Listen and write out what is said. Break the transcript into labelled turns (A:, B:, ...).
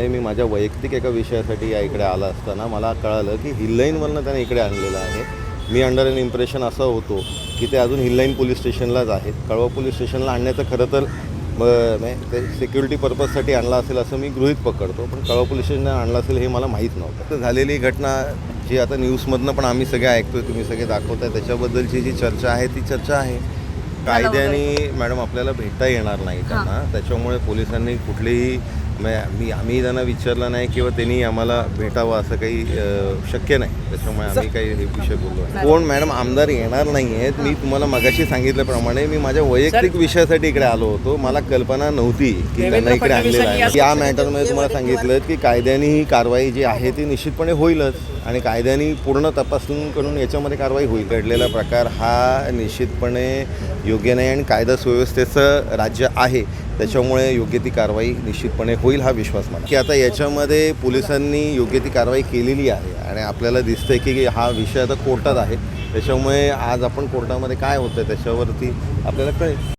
A: आणि मी माझ्या वैयक्तिक एका विषयासाठी या इकडे आला असताना मला कळालं की हिल्लाईनवरनं त्याने इकडे आणलेलं आहे. मी अंडर एन इम्प्रेशन असं होतो की ते अजून हिल्लाईन पोलीस स्टेशनलाच आहेत. कळवा पोलीस स्टेशनला आणण्याचं खरं तर ते सिक्युरिटी पर्पजसाठी आणला असेल असं मी गृहीत पकडतो पण कळवा पोलीस स्टेशनला आणला असेल हे मला माहीत नव्हतं. तर झालेली घटना जी आता न्यूजमधनं पण आम्ही सगळे ऐकतोय तुम्ही सगळे दाखवताय त्याच्याबद्दलची जी चर्चा आहे ती चर्चा आहे. कायद्याने मॅडम आपल्याला भेटता येणार नाही त्यांना. त्याच्यामुळे पोलिसांनी कुठलीही म्हणजे मी आम्ही त्यांना विचारलं नाही किंवा त्यांनी आम्हाला भेटावं असं काही शक्य नाही. त्याच्यामुळे आम्ही काही हे विषय बोललो. कोण मॅडम आमदार येणार नाही आहेत. मी तुम्हाला मगाशी सांगितल्याप्रमाणे मी माझ्या वैयक्तिक विषयासाठी इकडे आलो होतो. मला कल्पना नव्हती की त्यांना इकडे आणलेलं आहे. या मॅटरमध्ये तुम्हाला सांगितलं की कायद्याने ही कारवाई जी आहे ती निश्चितपणे होईलच. आणि कायद्याने पूर्ण तपासून करून याच्यामध्ये कारवाई होईल. घडलेला प्रकार हा निश्चितपणे योग्य नाही आणि कायदा सुव्यवस्थेचं राज्य आहे. त्याच्यामुळे योग्य ती कारवाई निश्चितपणे होईल हा विश्वास मला. की आता याच्यामध्ये पोलिसांनी योग्य ती कारवाई केलेली आहे आणि आपल्याला दिसतंय की हा विषय आता कोर्टात आहे. त्याच्यामुळे आज आपण कोर्टामध्ये काय होतं त्याच्यावरती आपल्याला कळेल.